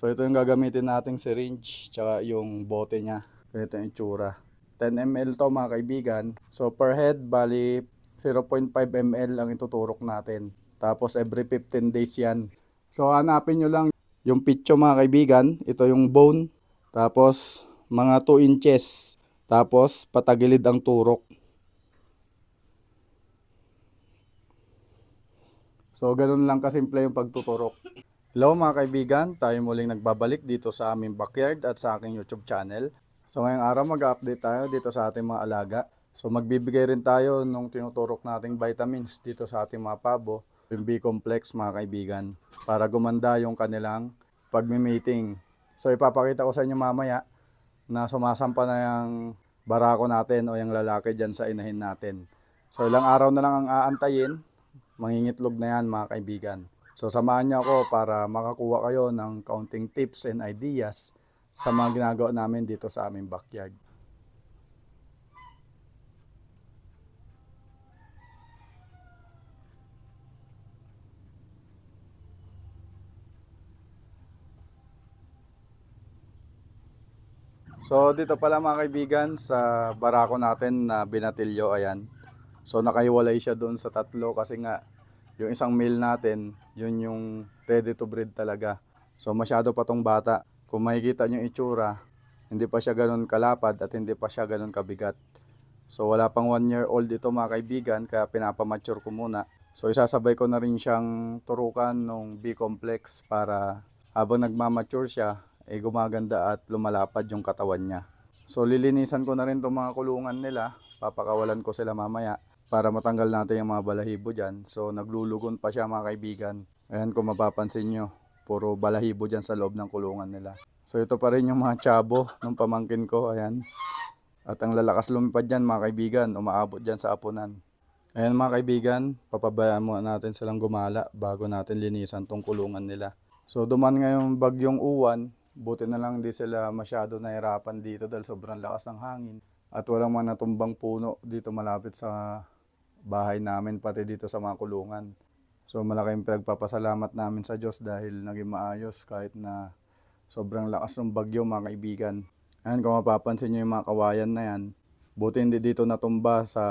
So ito yung gagamitin nating syringe tsaka yung bote niya. Ganito yung itsura. 10 ml to mga kaibigan. So per head bali 0.5 ml ang ituturok natin. Tapos every 15 days yan. So hanapin nyo lang yung pitcho mga kaibigan. Ito yung bone. Tapos mga 2 inches. Tapos patagilid ang turok. So ganun lang kasimple yung pagtuturok. Hello mga kaibigan, tayo muling nagbabalik dito sa aming backyard at sa aking YouTube channel. So ngayong araw mag-update tayo dito sa ating mga alaga. So magbibigay rin tayo nung tinuturok nating vitamins dito sa ating mga pabo, yung B-complex mga kaibigan, para gumanda yung kanilang pagmi-mating. So ipapakita ko sa inyo mamaya na sumasampa na yung barako natin o yung lalaki dyan sa inahin natin. So ilang araw na lang ang aantayin, mangingitlog na yan mga kaibigan. So samahan niyo ako para makakuha kayo ng counting tips and ideas sa mga ginagawa namin dito sa aming backyard. So dito pala mga kaibigan sa barako natin na binatilyo ayan. So nakaiwalay siya doon sa tatlo kasi nga yung isang male natin, yun yung ready to breed talaga. So masyado pa tong bata. Kung makikita nyo itsura, hindi pa siya ganun kalapad at hindi pa siya ganun kabigat. So wala pang one year old ito mga kaibigan, kaya pinapamature ko muna. So isasabay ko na rin siyang turukan ng B-complex para habang nagmamature siya, eh gumaganda at lumalapad yung katawan niya. So lilinisan ko na rin itong mga kulungan nila, papakawalan ko sila mamaya para matanggal natin yung mga balahibo dyan. So naglulugon pa siya mga kaibigan. Ayan kung mapapansin nyo, puro balahibo dyan sa loob ng kulungan nila. So ito pa rin yung mga tsabo ng pamangkin ko, ayan. At ang lalakas lumipad dyan mga kaibigan, umaabot dyan sa apunan. Ayan mga kaibigan, papabayaan muna natin silang gumala bago natin linisan tong kulungan nila. So duman ngayong bagyong uwan, buti na lang di sila masyado nahirapan dito dahil sobrang lakas ng hangin. At walang mga natumbang puno dito malapit sa bahay namin pati dito sa mga kulungan. So malaking pinagpapasalamat namin sa Diyos dahil naging maayos kahit na sobrang lakas ng bagyo mga kaibigan. Ayan kung mapapansin nyo yung mga kawayan na yan, buti hindi dito natumba sa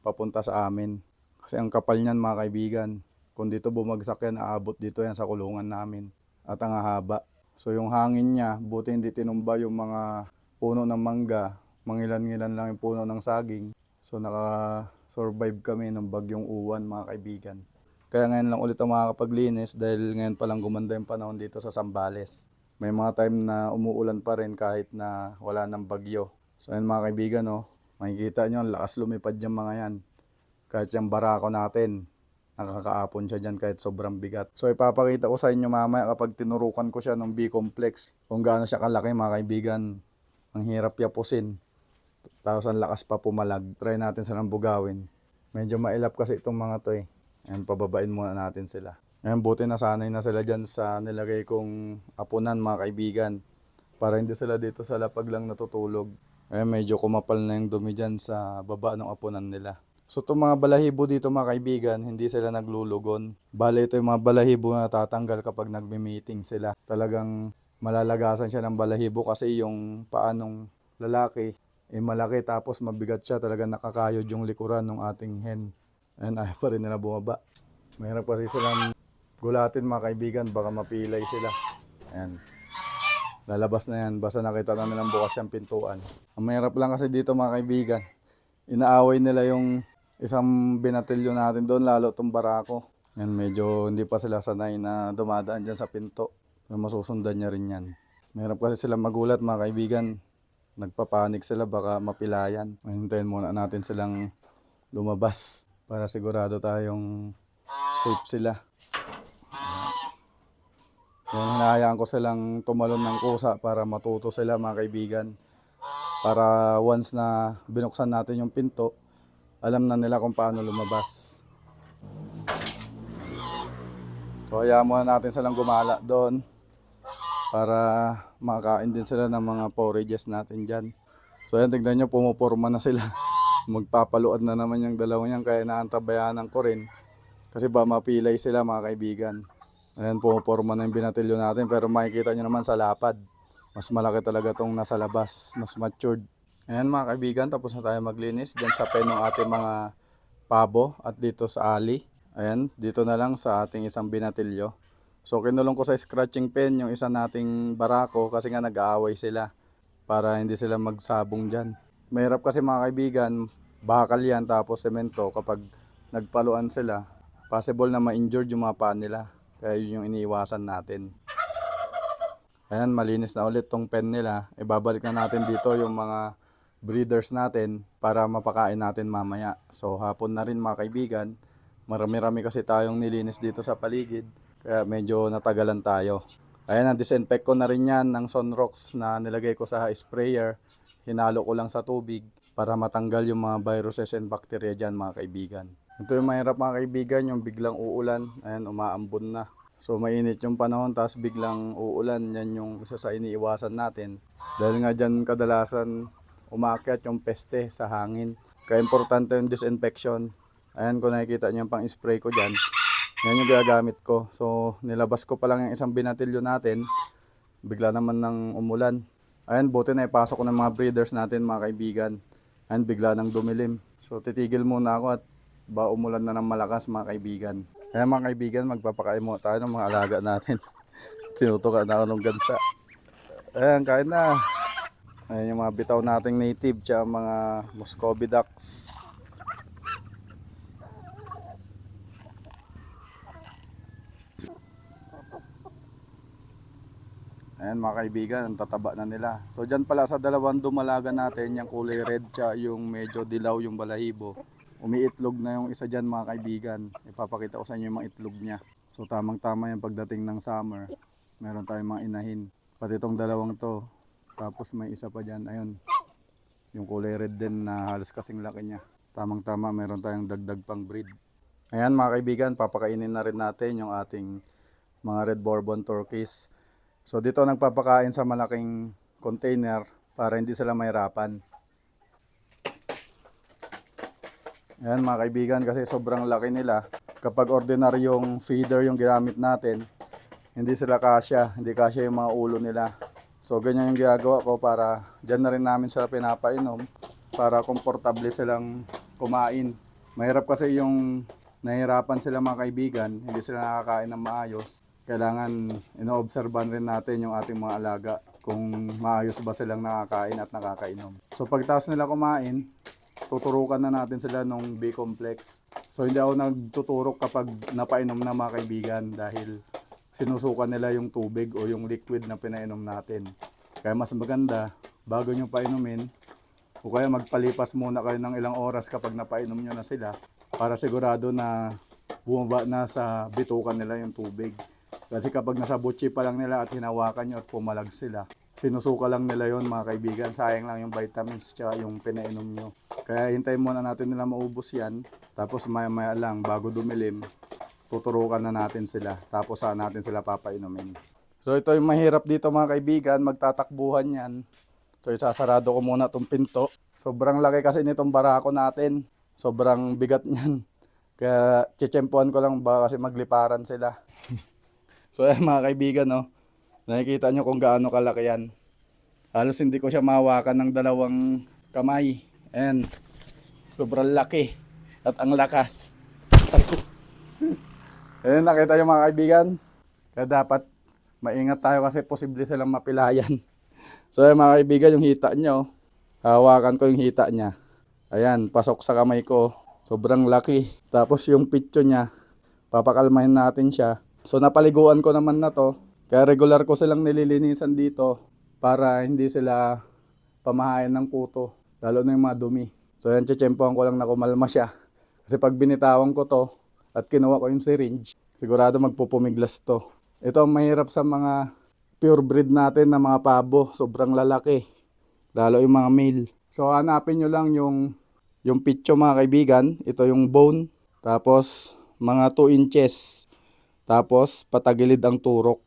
papunta sa amin. Kasi ang kapal niyan mga kaibigan, kung dito bumagsak yan, aabot dito yan sa kulungan namin. At ang haba. So yung hangin niya, buti hindi tinumba yung mga puno ng mangga, mangilan-ngilan lang yung puno ng saging. So naka-survive kami ng bagyong uwan mga kaibigan. Kaya ngayon lang ulit ako makakapaglinis dahil ngayon palang gumanda yung panahon dito sa Sambales. May mga time na umuulan pa rin kahit na wala ng bagyo. So ayun mga kaibigan, no, makikita nyo, ang lakas lumipad yung mga yan. Kahit yung barako natin, nakakaapon siya dyan kahit sobrang bigat. So ipapakita ko sa inyo mamaya kapag tinurukan ko siya ng B-complex kung gaano siya kalaki mga kaibigan. Ang hirap yapusin. Tapos ang lakas pa pumalag. Try natin silang bugawin. Medyo mailap kasi itong mga to eh. Ayan, pababain muna natin sila. Ayan, buti na sanay na sila dyan sa nilagay kong apunan mga kaibigan. Para hindi sila dito sa lapag lang natutulog. Ayan, medyo kumapal na yung dumi dyan sa baba ng apunan nila. So itong mga balahibo dito mga kaibigan, hindi sila naglulugon. Bale ito yung mga balahibo na tatanggal kapag nagme-meeting sila. Talagang malalagasan siya ng balahibo kasi yung paanong lalaki eh malaki tapos mabigat siya talaga nakakayod yung likuran ng ating hen. Ayan, ayaw pa rin nila bumaba. Mahirap kasi silang gulatin mga kaibigan, baka mapilay sila. Ayan. Lalabas na yan, basta nakita na nilang bukas yung pintuan. Ang mahirap lang kasi dito mga kaibigan, inaaway nila yung isang binatilyo natin doon, lalo itong barako. Yan, medyo hindi pa sila sanay na dumadaan dyan sa pinto. Pero masusundan niya rin yan. Mahirap kasi sila magulat mga kaibigan. Nagpapanik sila, baka mapilayan. Hintayin muna natin silang lumabas para sigurado tayong safe sila. Yan, hinahayaan ko silang tumalon ng kusa para matuto sila mga kaibigan. Para once na binuksan natin yung pinto, alam na nila kung paano lumabas. So hayaan muna natin silang gumala doon para makain din sila ng mga forages natin dyan. So yan, tignan nyo, pumuporma na sila. Magpapaluad na naman yung dalawa niyan kaya naantabayanan ko rin. Kasi ba mapilay sila mga kaibigan. Ayan, pumaporma na yung binatilyo natin. Pero makikita nyo naman sa lapad. Mas malaki talaga tong nasa labas. Mas matured. Ayan mga kaibigan, tapos na tayo maglinis. Diyan sa pen ng ating mga pabo at dito sa ali. Ayan, dito na lang sa ating isang binatilyo. So kinulong ko sa scratching pen yung isa nating barako kasi nga nag-aaway sila para hindi sila magsabong dyan. Mahirap kasi mga kaibigan, bakal yan tapos semento kapag nagpaluan sila, possible na ma-injured yung mga paa nila. Kaya yun yung iniiwasan natin. Ayan, malinis na ulit tong pen nila. Ibabalik na natin dito yung mga breeders natin para mapakain natin mamaya. So hapon na rin mga kaibigan. Marami-rami kasi tayong nilinis dito sa paligid. Kaya medyo natagalan tayo. Ayan, na-disinfect ko na rin yan ng Sunrox na nilagay ko sa sprayer. Hinalo ko lang sa tubig para matanggal yung mga viruses and bacteria dyan mga kaibigan. Ito yung mahirap mga kaibigan, yung biglang uulan. Ayan, umaambon na. So mainit yung panahon tapos biglang uulan. Yan yung isa sa iniiwasan natin. Dahil nga dyan kadalasan umakyat yung peste sa hangin. Kaya importante yung disinfection. Ayan kung nakikita niyo yung pang spray ko dyan. Yan yung ginagamit ko. So nilabas ko pa lang yung isang binatilyo natin. Bigla naman ng umulan. Ayan, buti na ipasok ko ng mga breeders natin mga kaibigan. Ayan, bigla nang dumilim. So titigil muna ako at ba umulan na ng malakas mga kaibigan. Kaya mga kaibigan, magpapakain mo tayo ng mga alaga natin. Sinutukan na ako ng gansa. Ayan, kain na. Ayan yung mga bitaw nating native tsaka mga Muscovy ducks. Ayan mga kaibigan, ang tataba na nila. So dyan pala sa dalawang dumalaga natin, yung kulay red tsaka yung medyo dilaw yung balahibo. Umiitlog na yung isa dyan mga kaibigan. Ipapakita ko sa inyo yung mga itlog niya. So tamang tama yung pagdating ng summer. Meron tayong mga inahin. Pati itong dalawang to. Tapos may isa pa dyan, ayun. Yung kulay red din na halos kasing laki niya. Tamang tama, meron tayong dagdag pang breed. Ayan mga kaibigan, papakainin na rin natin yung ating mga red bourbon turkeys. So dito nagpapakain sa malaking container para hindi sila mahirapan. Ayan mga kaibigan kasi sobrang laki nila. Kapag ordinaryong feeder yung ginamit natin, hindi sila kasya, hindi kasya yung mga ulo nila. So ganyan yung ginagawa ko para dyan na rin namin sila pinapainom para komportable silang kumain. Mahirap kasi yung nahihirapan sila mga kaibigan, hindi sila nakakain ng maayos. Kailangan inoobserban rin natin yung ating mga alaga kung maayos ba silang nakakain at nakakainom. So pagtas nila kumain, tuturukan na natin sila nung B-complex. So hindi ako nagtuturok kapag napainom na mga kaibigan dahil sinusukan nila yung tubig o yung liquid na pinainom natin. Kaya mas maganda, bago nyo painumin, o kaya magpalipas muna kayo ng ilang oras kapag napainom nyo na sila para sigurado na bumaba na sa bitukan nila yung tubig. Kasi kapag nasa butchi pa lang nila at hinawakan nyo at pumalag sila, sinusuka lang nila yon mga kaibigan. Sayang lang yung vitamins tsaka yung pinainom nyo. Kaya hintayin muna natin nila maubos yan. Tapos maya maya lang, bago dumilim, tuturukan na natin sila. Tapos saan natin sila papainumin. So ito yung mahirap dito mga kaibigan, magtatakbuhan yan. So isasarado ko muna itong pinto. Sobrang laki kasi nitong barako natin. Sobrang bigat niyan. Kaya chichempuan ko lang baka kasi magliparan sila. so ayan mga kaibigan no. Nakikita nyo kung gaano kalaki yan. Halos hindi ko siya mahawakan ng dalawang kamay. Ayan. Sobrang laki. At ang lakas. Ayan nakita nyo mga kaibigan. Kaya dapat maingat tayo kasi posible silang mapilayan. So ayan mga kaibigan, yung hita niya, oh. hawakan ko yung hita niya. Ayan, pasok sa kamay ko. Sobrang laki. Tapos yung pitcho niya, papakalmahin natin siya. So napaliguan ko naman na to. Kaya regular ko silang nililinisan dito para hindi sila pamahayan ng kuto. Lalo na yung mga dumi. So ayan, chechempohan ko lang na kumalma siya. Kasi pag binitawan ko to at kinuha ko yung syringe, sigurado magpupumiglas to. Ito ang mahirap sa mga pure breed natin na mga pabo. Sobrang lalaki. Lalo yung mga male. So hanapin nyo lang yung yung pitcho mga kaibigan. Ito yung bone. Tapos mga 2 inches. Tapos patagilid ang turok.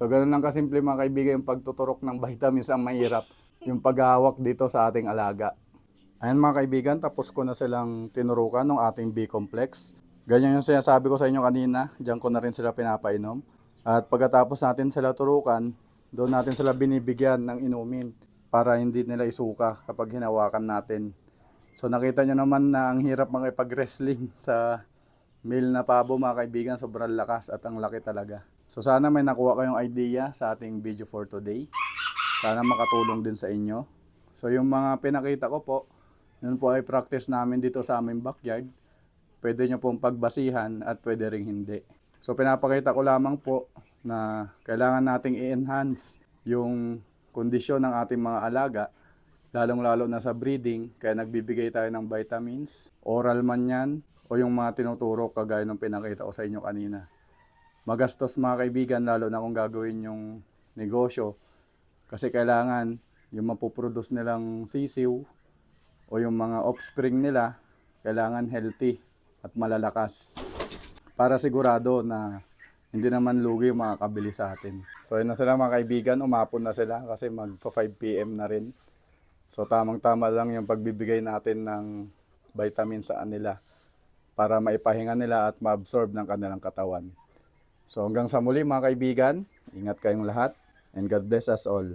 So ganun lang kasimple mga kaibigan yung pagtuturok ng vitamins ang mahirap. Yung paghawak dito sa ating alaga. Ayan mga kaibigan, tapos ko na silang tinurukan ng ating B-complex. Ganyan yung sinasabi ko sa inyo kanina, diyan ko na rin sila pinapainom. At pagkatapos natin sila turukan, doon natin sila binibigyan ng inumin para hindi nila isuka kapag hinawakan natin. So nakita nyo naman na ang hirap makipag-wrestling sa male na pabo mga kaibigan, sobrang lakas at ang laki talaga. So sana may nakuha kayong idea sa ating video for today. Sana makatulong din sa inyo. So yung mga pinakita ko po, yun po ay practice namin dito sa aming backyard. Pwede nyo pong pagbasihan at pwede ring hindi. So pinapakita ko lamang po na kailangan nating i-enhance yung kondisyon ng ating mga alaga lalong-lalo na sa breeding, kaya nagbibigay tayo ng vitamins, oral man yan, o yung mga tinuturo kagaya ng pinakita ko sa inyo kanina. Magastos mga kaibigan, lalo na kung gagawin yung negosyo, kasi kailangan yung mapuproduce nilang sisiw, o yung mga offspring nila, kailangan healthy at malalakas. Para sigurado na hindi naman lugi yung mga kabili sa atin. So yun na sila mga kaibigan, umapon na sila kasi magpa 5pm na rin. So tamang-tama lang yung pagbibigay natin ng vitamin sa kanila para maipahinga nila at ma-absorb ng kanilang katawan. So hanggang sa muli mga kaibigan, ingat kayong lahat and God bless us all.